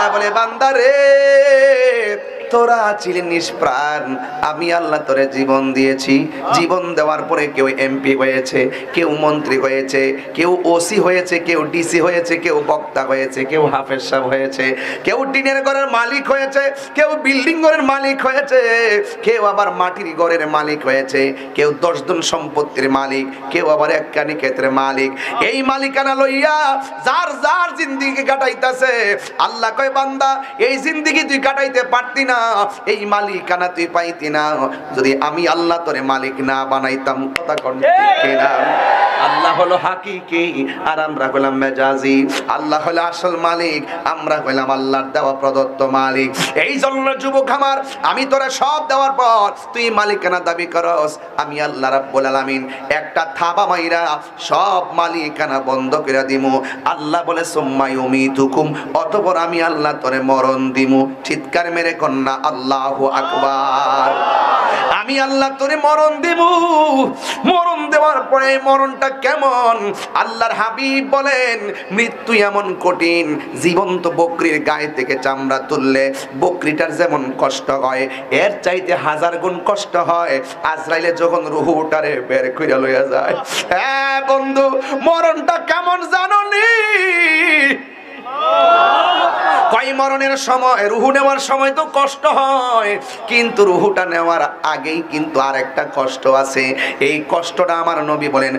আল্লাহ বলে বান্দারে তোরা ছিলি নিষ্প্রাণ। আমি আল্লাহ তোরে জীবন দিয়েছি। জীবন দেওয়ার পরে কেউ এমপি হয়েছে, কেউ মন্ত্রী হয়েছে, কেউ ওসি হয়েছে, কেউ ডিসি হয়েছে, কেউ বক্তা হয়েছে, কেউ হাফেজ সাহেব হয়েছে, কেউ টিনের ঘরের মালিক হয়েছে, কেউ বিল্ডিং ঘরের মালিক হয়েছে, কেউ আবার মাটির ঘরের মালিক হয়েছে, কেউ দশজন সম্পত্তির মালিক, কেউ আবার এক কানি ক্ষেত্রে মালিক। এই মালিকানা লইয়া যার যার জিন্দিগি কাটাইতাছে, আল্লাহ কয় বান্দা, এই জিন্দিগি তুই কাটাইতে পারতি না। এই মালিকানা তুই পাইতি না। যদি আমি আল্লাহ তোরে মালিক না বানাইতাম, কথা কন ঠিক আল্লাহ হলো হাকিকি, আর আমরা হলাম মেজাজি। আল্লাহ হলো আসল মালিক, আমরা হলাম আল্লাহর দেওয়া প্রদত্ত মালিক। এই জন্য যুবক আমার, আমি তোরা সব দেওয়ার পর তুই মালিকানা দাবি করস, আমি আল্লাহ রাব্বুল আলামিন একটা থাবা মাইরা সব মালিকানা বন্ধ করে দিমু। আল্লাহ বলে সুম্মাই উমিতুকুম অতঃপর আমি আল্লাহ তোরে মরণ দিমু। চিৎকার মেরে কন্যা, আল্লাহু আকবার আমি আল্লাহ তোরে মরণ দেব। মরণ দেওয়ার পরে মরণটা কেমন? আল্লাহর হাবিব বলেন, মৃত্যু এমন কঠিন, জীবন্ত বকরির গায়ে থেকে চামড়া তুললে বকরিটার যেমন কষ্ট হয়, এর চাইতে হাজার গুণ কষ্ট হয়। আজরাইলে যখন রুহু বের কইরা লইয়া যায় হ্যাঁ বন্ধু, মরণটা কেমন জানো নি কয় মরণের সময়, রুহু নেওয়ার সময় তো কষ্ট হয়। কিন্তু রুহুটা নেওয়ার আগেই কিন্তু আর একটা কষ্ট আছে। এই কষ্টটা আমার নবী বলেন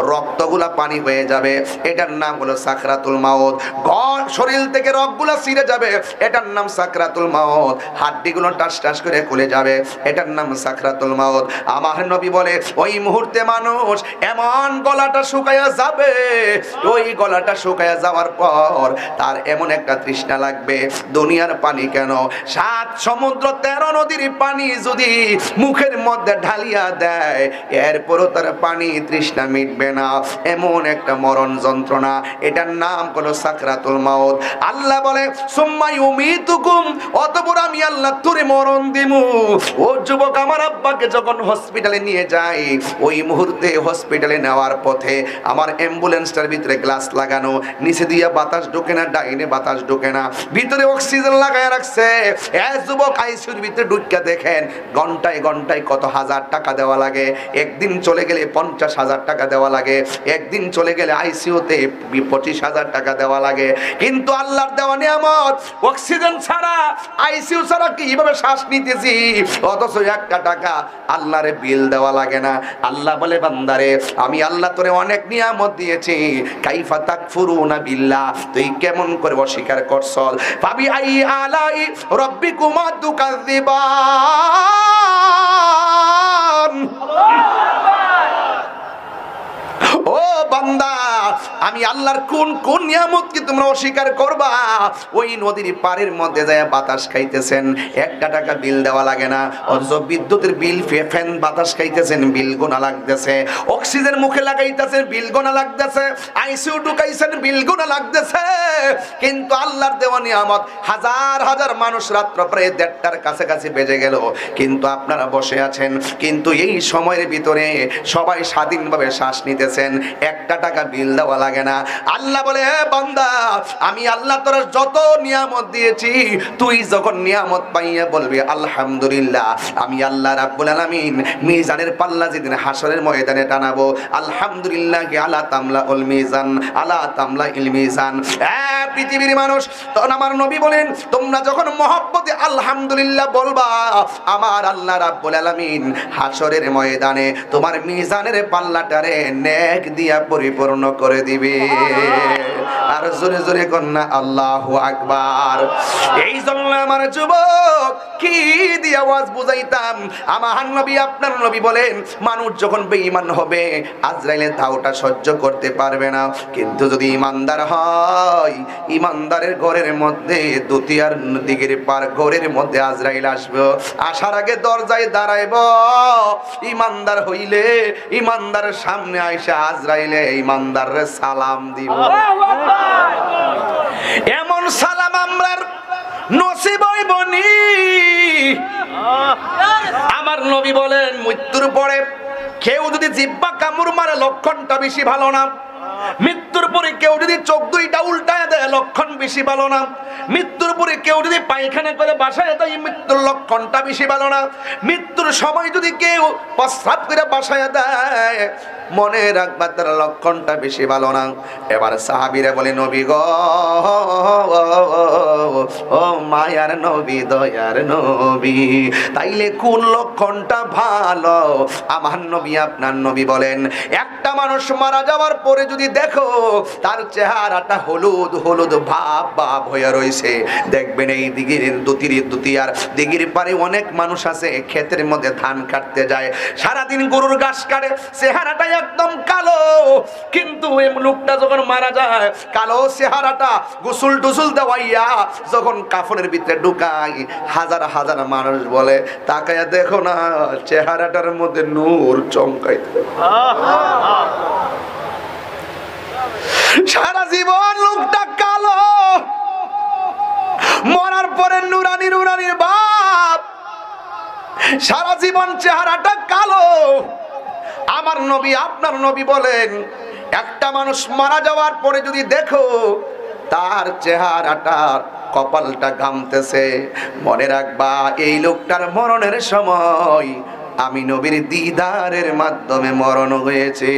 রক্তগুলা পানি হয়ে যাবে। এটার নাম হলো সাকরাতুল মাউত। গড় শরীর থেকে রক্তগুলা ছিঁড়ে যাবে। এটার নাম সাকরাতুল মাউত। হাড্ডিগুলো টাস টাস করে খুলে যাবে। এটার নাম সাকরাতুল মাউত। আমার নবী বলে, ওই মুহূর্তে মানুষ এমন গলাটা শুকায়া যাবে। ওই গলাটা শুকায়া যাওয়ার পর তার এমন একটা তৃষ্ণা লাগবে, দুনিয়ার পানি কেন? সাত সমুদ্র, তেরো নদীর পানি যদি মুখের মধ্যে ঢালিয়া দেয়, এরপরও তার পানি তৃষ্ণা মিটবে না, এমন একটা মরণ যন্ত্রণা। এটার নাম হলো সাকরাতুল মাউত। আল্লাহ বলে সুম্মাই উমিতুকুম অতঃপর আমি আল্লাহ তোরে মরণ দিমু। ও যুবক, আমার আব্বাকে যখন হসপিটালে নিয়ে যাই, ওই মুহূর্তে হসপিটালে নেওয়ার পথে আমার অ্যাম্বুলেন্সটার ভিতরে গ্লাস লাগানো, নিচে দিয়া বাতাস ঢোকে না, ডাইনে বাতাস ঢোকে না, ভিতরে অক্সিজেন লাগায় রাখছে। যুবক, আইসিউর ভিতরে ঢুকিয়া দেখেন, ঘন্টায় ঘন্টায় কত হাজার টাকা দেওয়া লাগে। একদিন চলে গেলে পঞ্চাশ হাজার টাকা দেওয়া লাগে। একদিন চলে গেলে আইসিউতে পঁচিশ হাজার টাকা দেওয়া লাগে। কিন্তু আল্লাহর দেওয়া নিয়ামত অক্সিজেন ছাড়া আইসিইউ ছাড়া কীভাবে শ্বাস নিতেছি? অথচ একটা টাকা আল্লাহরে বিল দেওয়া লাগে না। আল্লাহ বলে, বান্দারে, আমি আল্লাহ তোরে অনেক নিয়ামত দিয়েছি। কাইফা তাকফুরুনা বিল্লাহ, তুই কেমন করে অস্বীকার করছল পাবি আই আলাই রব্বিকুমা তুকাযিবান। ও বান্দা আমি আল্লাহর কোন কোন নিয়ামত কি তোমরা অস্বীকার করবা? ওই নদীর পাড়ের মধ্যে যায় বাতাস খাইতেছেন। একটা টাকা বিল দেওয়া লাগে না। অথচ বিদ্যুতের বিল ফ্যান বাতাস খাইতেছেন, বিল গোনা লাগতেছে। অক্সিজেন মুখে লাগাইতেছেন বিল গোনা লাগতেছে। আইসিইউ ঢুকাইছেন, বিল গোনা লাগতেছে। কিন্তু আল্লাহর দেওয়া নিয়ামত, হাজার হাজার মানুষ রাত্র প্রায় দেড়টার কাছাকাছি বেজে গেল। কিন্তু আপনারা বসে আছেন। কিন্তু এই সময়ের ভিতরে সবাই স্বাধীনভাবে শ্বাস নিতেছেন। একটা টাকা বিল দেওয়া লাগে না। আল্লাহ বলে, "হে বান্দা, আমি আল্লাহ তোর যত নিয়ামত দিয়েছি, তুই যখন নিয়ামত পাইয়া বলবি, আলহামদুলিল্লাহ, আমি আল্লাহ রাব্বুল আলামিন মিজানের পাল্লা যেদিন হাসরের ময়দানে টানাবো, আলহামদুলিল্লাহ আলা তামলা উল মিজান, আলা তামলা ইল মিজান। এ পৃথিবীর মানুষ, তখন আমার নবী বলেন, তোমরা যখন মহব্বতে আলহামদুলিল্লাহ বলবা, আমার আল্লাহ রাব্বুল আলামিন হাসরের ময়দানে তোমার মিজানের পাল্লাটারে নেক দিয়া পরিপূর্ণ করে দিবে। আর জোরে জোরে কন্যা আল্লাহ আকবার। এই জন্য আমার যুবক কি দিয়ে আওয়াজ বুঝাইতাম। আমার নবী আপনার নবী বলেন মানুষ যখন বেঈমান হবে আজরাইলের ধাওটা সহ্য করতে পারবে না। কিন্তু যদি ইমানদার হয় ইমানদারের ঘরের মধ্যে দ্বিতীয়ার দিকের পার ঘরের মধ্যে আজরাইল আসবে। আসার আগে দরজায় দাঁড়াইব। ইমানদার হইলে ইমানদারের সামনে আইসা আজরাইলে ইমানদারের সালাম দিব। এমন সালাম আমরার নসিব বনি আমার নবী বলেন, মৃত্যুর পরে কেউ যদি জিব্বা কামড় মারে, লক্ষণটা বেশি ভালো না। মৃত্যুর পরে কেউ যদি চোখ দুইটা উল্টায় দেয়, লক্ষণ বেশি ভালো না। মৃত্যুর পরে কেউ যদি পায়খানা করে বাসায় দেয়, মৃত্যুর লক্ষণটা বেশি ভালো না। মৃত্যুর সময় যদি কেউ প্রস্রাব করে বাসায় দেয়, মনে রাখবা তার লক্ষণটা বেশি ভালো না। এবার সাহাবিরা বলে, নবী গ মায়ার নবী, দয়ার নবী। তাইলে কোন লক্ষণটা ভালো? আমার নবী, আপনার নবী বলেন, একটা মানুষ মারা যাওয়ার পরে যদি দেখো, তার চেহারাটা হলুদ হলুদ ভাব ভাব রয়েছে দেখবেন এই দিঘির দুতির দুতিয়ার পারে অনেক মানুষ আছে, ক্ষেতের মধ্যে ধান কাটতে যায়। সারাদিন গরুর ঘাস কাটে, চেহারাটা একদম কালো। কিন্তু লোকটা যখন মারা যায়, কালো চেহারাটা, গোসল টুসুল দেওয়াইয়া যখন কাফনের ভিতরে ঢুকাই, হাজার হাজার মানুষ বলে, তাকায়া দেখো না, চেহারাটার মধ্যে নূর চমকাইতে সারা জীবন লোকটা কালো। মরার পরে নুরানি, নুরানির বাপ। সারা জীবন চেহারাটা কালো। আমার নবী, আপনার নবী বলেন, একটা মানুষ মারা যাওয়ার পরে যদি দেখো, তার চেহারাটা কপালটা ঘামতেছে। মনে রাখবা এই লোকটার মরণের সময় আমি নবীর দিদারের মাধ্যমে মরণ হয়েছে।